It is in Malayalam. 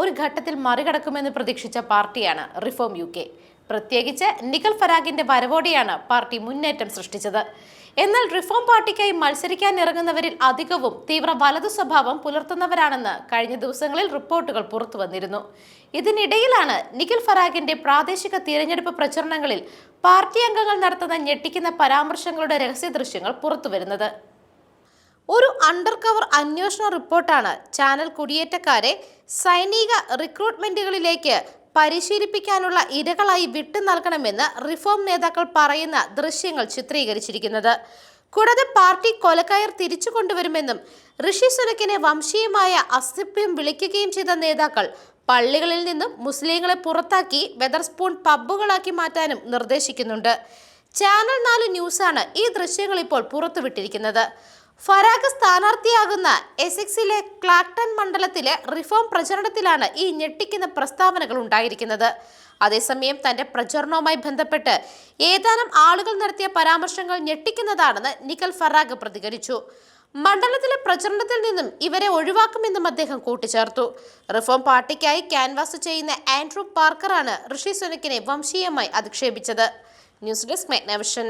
ഒരു ഘട്ടത്തിൽ മറികടക്കുമെന്ന് പ്രതീക്ഷിച്ച പാർട്ടിയാണ് റിഫോം യു കെ. പ്രത്യേകിച്ച് നിഖൽ ഫരാഗിന്റെ വരവോടെയാണ് പാർട്ടി മുന്നേറ്റം സൃഷ്ടിച്ചത്. എന്നാൽ റിഫോം പാർട്ടിക്കായി മത്സരിക്കാൻ ഇറങ്ങുന്നവരിൽ അധികവും തീവ്ര വലതു സ്വഭാവം പുലർത്തുന്നവരാണെന്ന് കഴിഞ്ഞ ദിവസങ്ങളിൽ റിപ്പോർട്ടുകൾ പുറത്തു വന്നിരുന്നു. ഇതിനിടയിലാണ് നിഖിൽ ഫറാഗിന്റെ പ്രാദേശിക തിരഞ്ഞെടുപ്പ് പ്രചരണങ്ങളിൽ പാർട്ടി അംഗങ്ങൾ നടത്തുന്ന ഞെട്ടിക്കുന്ന പരാമർശങ്ങളുടെ രഹസ്യ ദൃശ്യങ്ങൾ പുറത്തുവരുന്നത്. ഒരു അണ്ടർ കവർ അന്വേഷണ റിപ്പോർട്ടാണ് ചാനൽ കുടിയേറ്റക്കാരെ സൈനിക റിക്രൂട്ട്മെന്റുകളിലേക്ക് പരിശീലിപ്പിക്കാനുള്ള ഇരകളായി വിട്ടു നൽകണമെന്ന് റിഫോം നേതാക്കൾ പറയുന്ന ദൃശ്യങ്ങൾ ചിത്രീകരിച്ചിരിക്കുന്നത്. കൂടാതെ പാർട്ടി കൊലക്കയർ തിരിച്ചു കൊണ്ടുവരുമെന്നും ഋഷി സുനക്കിനെ വംശീയമായ അസ്തിത്വം വിളിക്കുകയും ചെയ്ത നേതാക്കൾ പള്ളികളിൽ നിന്നും മുസ്ലിങ്ങളെ പുറത്താക്കി വെതർസ്പൂൺ പബ്ബുകളാക്കി മാറ്റാനും നിർദ്ദേശിക്കുന്നുണ്ട്. ചാനൽ നാല് ന്യൂസാണ് ഈ ദൃശ്യങ്ങൾ ഇപ്പോൾ പുറത്തുവിട്ടിരിക്കുന്നത്. ഫറാഖ് സ്ഥാനാർത്ഥിയാകുന്ന എസെക്സിലെ ക്ലാക്ടൺ മണ്ഡലത്തിലെ റിഫോം പ്രചരണത്തിലാണ് ഈ ഞെട്ടിക്കുന്ന പ്രസ്താവനകൾ ഉണ്ടായിരിക്കുന്നത്. അതേസമയം തന്റെ പ്രചരണവുമായി ബന്ധപ്പെട്ട് ഏതാനും ആളുകൾ നടത്തിയ പരാമർശങ്ങൾ ഞെട്ടിക്കുന്നതാണെന്ന് നിക്കൽ ഫറാഖ് പ്രതികരിച്ചു. മണ്ഡലത്തിലെ പ്രചരണത്തിൽ നിന്നും ഇവരെ ഒഴിവാക്കുമെന്നും അദ്ദേഹം കൂട്ടിച്ചേർത്തു. റിഫോം പാർട്ടിക്കായി ക്യാൻവാസ് ചെയ്യുന്ന ആൻഡ്രൂ പാർക്കറാണ് ഋഷി സുനക്കിനെ വംശീയമായി അധിക്ഷേപിച്ചത്. News desk മെഗ്നവിഷൻ.